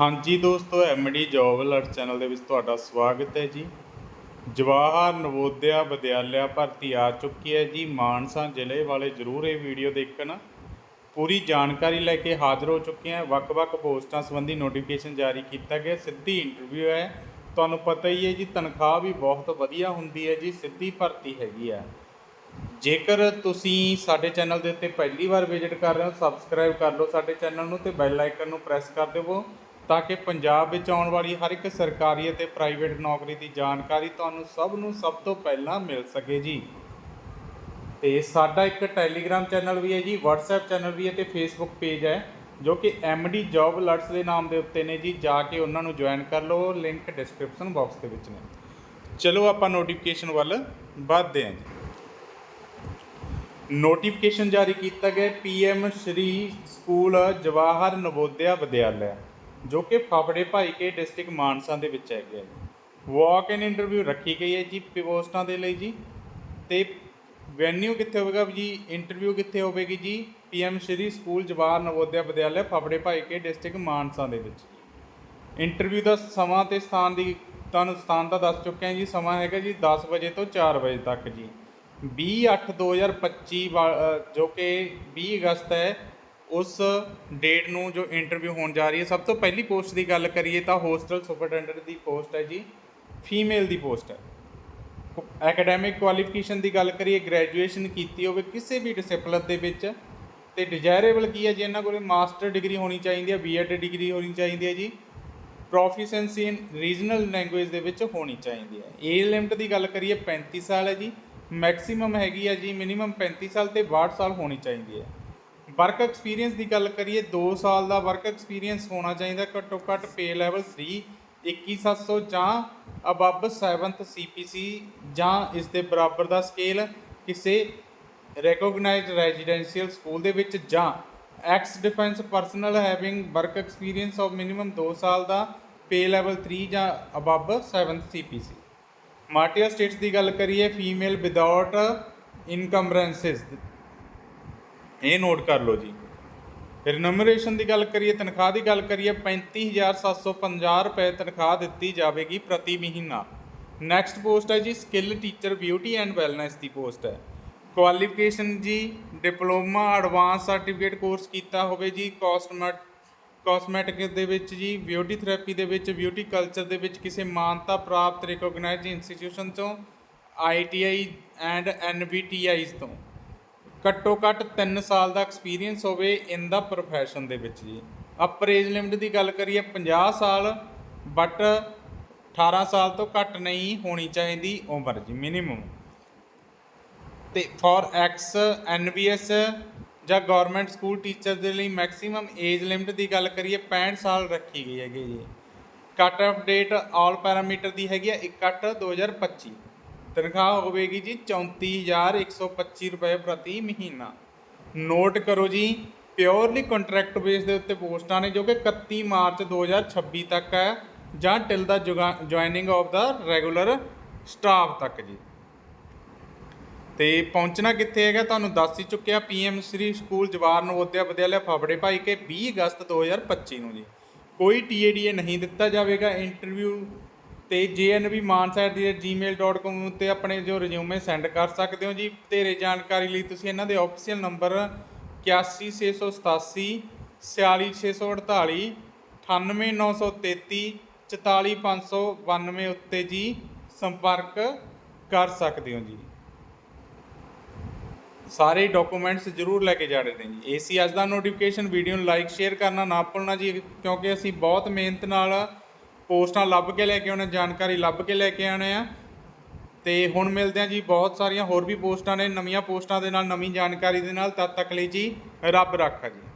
ਹਾਂਜੀ ਦੋਸਤੋ, MD job alert channel ਦੇ ਵਿੱਚ ਤੁਹਾਡਾ ਸਵਾਗਤ ਹੈ ਜੀ। ਜਵਾਹਰ ਨਵੋਦਿਆ ਵਿਦਿਆਲਿਆ ਭਰਤੀ ਆ ਚੁੱਕੀ ਹੈ ਜੀ। ਮਾਨਸਾ ਜ਼ਿਲ੍ਹੇ ਵਾਲੇ ਜ਼ਰੂਰ ਇਹ ਵੀਡੀਓ ਦੇਖਣ। ਪੂਰੀ ਜਾਣਕਾਰੀ ਲੈ ਕੇ ਹਾਜ਼ਰ ਹੋ ਚੁੱਕੇ ਹਾਂ। ਵੱਖ-ਵੱਖ ਪੋਸਟਾਂ ਸੰਬੰਧੀ ਨੋਟੀਫਿਕੇਸ਼ਨ ਜਾਰੀ ਕੀਤਾ ਗਿਆ। ਸਿੱਧੀ ਇੰਟਰਵਿਊ ਹੈ। ਤੁਹਾਨੂੰ ਪਤਾ ਹੀ ਹੈ ਜੀ, ਤਨਖਾਹ ਵੀ ਬਹੁਤ ਵਧੀਆ ਹੁੰਦੀ ਹੈ ਜੀ। ਸਿੱਧੀ ਭਰਤੀ ਹੈਗੀ ਆ। ਜੇਕਰ ਤੁਸੀਂ ਸਾਡੇ ਚੈਨਲ ਦੇ ਉੱਤੇ ਪਹਿਲੀ ਵਾਰ ਵਿਜ਼ਿਟ ਕਰ ਰਹੇ ਹੋ, ਸਬਸਕ੍ਰਾਈਬ ਕਰ ਲਓ ਸਾਡੇ ਚੈਨਲ ਨੂੰ ਤੇ ਬੈਲ ਆਈਕਨ ਨੂੰ ਪ੍ਰੈਸ ਕਰ ਦਿਓ ਤਾਂ ਕਿ ਪੰਜਾਬ ਵਿੱਚ ਆਉਣ ਵਾਲੀ ਹਰ ਇੱਕ ਸਰਕਾਰੀ ਅਤੇ ਪ੍ਰਾਈਵੇਟ ਨੌਕਰੀ ਦੀ ਜਾਣਕਾਰੀ ਤੁਹਾਨੂੰ ਸਭ ਨੂੰ ਸਭ ਤੋਂ ਪਹਿਲਾਂ ਮਿਲ ਸਕੇ ਜੀ। ਤੇ ਸਾਡਾ ਇੱਕ ਟੈਲੀਗ੍ਰਾਮ ਚੈਨਲ ਵੀ ਹੈ ਜੀ, WhatsApp ਚੈਨਲ ਵੀ ਹੈ ਤੇ Facebook ਪੇਜ ਹੈ, ਜੋ ਕਿ MD ਜੌਬ ਅਲਰਟਸ ਦੇ ਨਾਮ ਦੇ ਉੱਤੇ ਨੇ ਜੀ। ਜਾ ਕੇ ਉਹਨਾਂ ਨੂੰ ਜੁਆਇਨ ਕਰ ਲਓ ਲਿੰਕ ਡਿਸਕ੍ਰਿਪਸ਼ਨ ਬਾਕਸ ਦੇ ਵਿੱਚ ਨੇ। ਚਲੋ ਆਪਾਂ ਨੋਟੀਫਿਕੇਸ਼ਨ ਵੱਲ ਵਧਦੇ ਹਾਂ ਜੀ। ਨੋਟੀਫਿਕੇਸ਼ਨ ਜਾਰੀ ਕੀਤਾ ਗਿਆ ਪੀਐਮ ਸ਼੍ਰੀ ਸਕੂਲ ਜਵਾਹਰ ਨਵੋਦਿਆ ਵਿਦਿਆਲਿਆ। ਜੋ ਕਿ ਫਾਫੜੇ ਭਾਈ ਕੇ ਡਿਸਟ੍ਰਿਕਟ ਮਾਨਸਾ ਦੇ ਵਿੱਚ ਹੈਗਾ ਜੀ। ਵਾਕ ਇਨ ਇੰਟਰਵਿਊ ਰੱਖੀ ਗਈ ਹੈ ਜੀ ਪੋਸਟਾਂ ਦੇ ਲਈ ਜੀ। ਤੇ ਵੈਨਿਊ ਕਿੱਥੇ ਹੋਵੇਗਾ ਜੀ? ਇੰਟਰਵਿਊ ਕਿੱਥੇ ਹੋਵੇਗੀ ਜੀ? PM Shri school Jawahar Navodaya Vidyalaya Phaphre Bhai Ke district Mansa ਦੇ ਵਿੱਚ ਇੰਟਰਵਿਊ ਦਾ ਸਮਾਂ ਤੇ ਸਥਾਨ ਦੀ ਤੁਹਾਨੂੰ ਸਥਾਨ ਤਾਂ ਦੱਸ ਚੁੱਕੇ ਹਾਂ ਜੀ। ਸਮਾਂ ਹੈਗਾ ਜੀ 10 ਵਜੇ ਤੋਂ 4 ਵਜੇ ਤੱਕ ਜੀ। 20/8/2025 ਵਾ- ਅ, ਜੋ ਕਿ 20 ਅਗਸਤ ਹੈ ਉਸ ਡੇਟ ਨੂੰ ਜੋ ਇੰਟਰਵਿਊ ਹੋਣ ਜਾ ਰਹੀ ਹੈ, ਸਭ ਤੋਂ ਪਹਿਲੀ ਪੋਸਟ ਦੀ ਗੱਲ ਕਰੀਏ ਤਾਂ ਹੋਸਟਲ ਸੁਪਰਡੈਂਟੈਂਟ ਦੀ ਪੋਸਟ ਹੈ ਜੀ ਫੀਮੇਲ ਦੀ ਪੋਸਟ ਹੈ। ਐਕੈਡੈਮਿਕ ਕੁਆਲੀਫਿਕੇਸ਼ਨ ਦੀ ਗੱਲ ਕਰੀਏ ਗ੍ਰੈਜੂਏਸ਼ਨ ਕੀਤੀ ਹੋਵੇ, ਕਿਸੇ ਵੀ ਡਿਸਪਲਿਨ ਦੇ ਵਿੱਚ, ਤੇ ਡਿਜ਼ਾਇਰੇਬਲ ਕੀ ਹੈ ਜੀ, ਇਹਨਾਂ ਕੋਲੇ ਮਾਸਟਰ ਡਿਗਰੀ ਹੋਣੀ ਚਾਹੀਦੀ ਹੈ ਬੀਐਡ ਡਿਗਰੀ ਹੋਣੀ ਚਾਹੀਦੀ ਹੈ ਜੀ ਪ੍ਰੋਫੀਸ਼ੀਐਂਸੀ ਇਨ ਰੀਜਨਲ ਲੈਂਗੁਏਜ ਦੇ ਵਿੱਚ ਹੋਣੀ ਚਾਹੀਦੀ ਹੈ। ਏਜ ਲਿਮਟ ਦੀ ਗੱਲ ਕਰੀਏ 35 ਸਾਲ ਹੈ ਜੀ ਮੈਕਸਿਮਮ ਹੈਗੀ ਹੈ ਜੀ ਮਿਨੀਮਮ 35 ਸਾਲ ਤੇ 62 ਸਾਲ ਹੋਣੀ ਚਾਹੀਦੀ ਹੈ। ਵਰਕ ਐਕਸਪੀਰੀਅੰਸ ਦੀ ਗੱਲ ਕਰੀਏ 2 ਸਾਲ ਦਾ ਵਰਕ ਐਕਸਪੀਰੀਅੰਸ ਹੋਣਾ ਚਾਹੀਦਾ ਘੱਟੋ ਘੱਟ ਪੇ ਲੈਵਲ 3 21700 ਜਾਂ ਅਬਵ 7th ਸੀਪੀਸੀ ਜਾਂ ਇਸ ਦੇ ਬਰਾਬਰ ਦਾ ਸਕੇਲ ਕਿਸੇ ਰੈਕੋਗਨਾਈਜ਼ਡ ਰੈਜ਼ੀਡੈਂਸ਼ੀਅਲ ਸਕੂਲ ਦੇ ਵਿੱਚ ਜਾਂ ex defence personnel having work experience of minimum 2 ਸਾਲ ਦਾ ਪੇ ਲੈਵਲ 3 ਜਾਂ ਅਬਵ 7th ਸੀਪੀਸੀ ਮਾਰਟੀਆ ਸਟੇਟਸ ਦੀ ਗੱਲ ਕਰੀਏ ਫੀਮੇਲ ਵਿਦਆਊਟ ਇਨਕਮਬਰੈਂਸਸ ਇਹ ਨੋਟ ਕਰ ਲਓ ਜੀ। ਰਿਨਮਰੇਸ਼ਨ ਦੀ ਗੱਲ ਕਰੀਏ, ਤਨਖਾਹ ਦੀ ਗੱਲ ਕਰੀਏ 35750 ਰੁਪਏ ਤਨਖਾਹ ਦਿੱਤੀ ਜਾਵੇਗੀ ਪ੍ਰਤੀ ਮਹੀਨਾ। ਨੈਕਸਟ ਪੋਸਟ ਹੈ ਜੀ skill teacher beauty and wellness the post ਹੈ। ਕੁਆਲੀਫਿਕੇਸ਼ਨ ਜੀ ਡਿਪਲੋਮਾ ਐਡਵਾਂਸ ਸਰਟੀਫਿਕੇਟ ਕੋਰਸ ਕੀਤਾ ਹੋਵੇ ਜੀ ਕਾਸਮੈਟ ਕਾਸਮੈਟਿਕ ਦੇ ਵਿੱਚ ਜੀ ਬਿਊਟੀ ਥੈਰੇਪੀ ਦੇ ਵਿੱਚ ਬਿਊਟੀ ਕਲਚਰ ਦੇ ਵਿੱਚ ਕਿਸੇ ਮਾਨਤਾ ਪ੍ਰਾਪਤ ਰਿਕੋਗਨਾਈਜ਼ਡ ਇੰਸਟੀਟਿਊਸ਼ਨ ਤੋਂ ਆਈਟੀਆਈ ਐਂਡ ਐਨਬੀਟੀਆਈਜ਼ ਤੋਂ। ਘੱਟੋ ਘੱਟ 3 ਸਾਲ ਦਾ ਐਕਸਪੀਰੀਅੰਸ ਹੋਵੇ ਇਨ ਦਾ ਪ੍ਰੋਫੈਸ਼ਨ ਦੇ ਵਿੱਚ ਜੀ। ਅਪਰ ਏਜ ਲਿਮਟ ਦੀ ਗੱਲ ਕਰੀਏ 50 ਸਾਲ ਬਟ 18 ਸਾਲ ਤੋਂ ਘੱਟ ਨਹੀਂ ਹੋਣੀ ਚਾਹੀਦੀ ਉਮਰ ਜੀ ਮਿਨੀਮਮ ਤੇ ਫॉर ਐਕਸ ਐਨਬੀਐਸ ਜਾਂ ਗਵਰਨਮੈਂਟ ਸਕੂਲ ਟੀਚਰ ਦੇ ਲਈ ਮੈਕਸਿਮਮ ਏਜ ਲਿਮਟ ਦੀ ਗੱਲ ਕਰੀਏ 65 ਸਾਲ ਰੱਖੀ ਗਈ ਹੈਗੀ ਜੀ। Cut off date all parameter ਦੀ ਹੈਗੀ ਹੈ 1 2025 ਤਨਖਾਹ ਹੋਵੇਗੀ ਜੀ 34125 ਰੁਪਏ ਪ੍ਰਤੀ ਮਹੀਨਾ। ਨੋਟ ਕਰੋ ਜੀ ਪਿਓਰਲੀ ਕੰਟਰੈਕਟ ਬੇਸ ਦੇ ਉੱਤੇ ਪੋਸਟਾਂ ਨੇ ਜੋ ਕਿ 31 ਮਾਰਚ 2026 ਤੱਕ ਹੈ, ਜਾਂ till the joining of the regular staff ਤੱਕ ਜੀ। ਤੇ ਪਹੁੰਚਣਾ ਕਿੱਥੇ ਹੈਗਾ, ਤੁਹਾਨੂੰ ਦੱਸ ਹੀ ਚੁੱਕਿਆ ਪੀਐਮ ਸ੍ਰੀ ਸਕੂਲ ਜਵਾਹਰ ਨਵੋਦਿਆ ਵਿਦਿਆਲਿਆ ਫਾਫੜੇ ਭਾਈ ਕੇ 20 ਅਗਸਤ 2025 ਨੂੰ ਜੀ। ਕੋਈ ਟੀਏਡੀਏ ਨਹੀਂ ਦਿੱਤਾ ਜਾਵੇਗਾ ਇੰਟਰਵਿਊ ਤੇ ਜੇਐਨਬੀ mansai@gmail.com ਉੱਤੇ ਆਪਣੇ ਜੋ ਰਿਜ਼ਿਊਮੇ ਸੈਂਡ ਕਰ ਸਕਦੇ ਹੋ ਜੀ। ਤੇਰੇ ਜਾਣਕਾਰੀ ਲਈ ਤੁਸੀਂ ਇਹਨਾਂ ਦੇ ਆਫੀਸ਼ੀਅਲ ਨੰਬਰ 81687 46648 98933 44592 ਉੱਤੇ ਜੀ ਸੰਪਰਕ ਕਰ ਸਕਦੇ ਹੋ ਜੀ। ਸਾਰੇ ਡਾਕੂਮੈਂਟਸ ਜ਼ਰੂਰ ਲੈ ਕੇ ਜਾਣੇ ਨੇ ਜੀ। ਏਸੀ ਅੱਜ ਦਾ ਨੋਟੀਫਿਕੇਸ਼ਨ ਵੀਡੀਓ ਨੂੰ ਲਾਈਕ ਸ਼ੇਅਰ ਕਰਨਾ ਨਾ ਭੁੱਲਣਾ ਜੀ, ਕਿਉਂਕਿ ਅਸੀਂ ਬਹੁਤ ਮਿਹਨਤ ਨਾਲ ਪੋਸਟਾਂ ਲੱਭ ਕੇ ਲੈ ਕੇ ਆਉਣਾ, ਜਾਣਕਾਰੀ ਲੱਭ ਕੇ ਲੈ ਕੇ ਆਉਣੇ ਆ। ਤੇ ਹੁਣ ਮਿਲਦੇ ਆ ਜੀ, ਬਹੁਤ ਸਾਰੀਆਂ ਹੋਰ ਵੀ ਪੋਸਟਾਂ ਨੇ, ਨਵੀਆਂ ਪੋਸਟਾਂ ਦੇ ਨਾਲ, ਨਵੀਂ ਜਾਣਕਾਰੀ ਦੇ ਨਾਲ, ਤਦ ਤੱਕ ਲਈ ਜੀ, ਰੱਬ ਰਾਖਾ ਜੀ।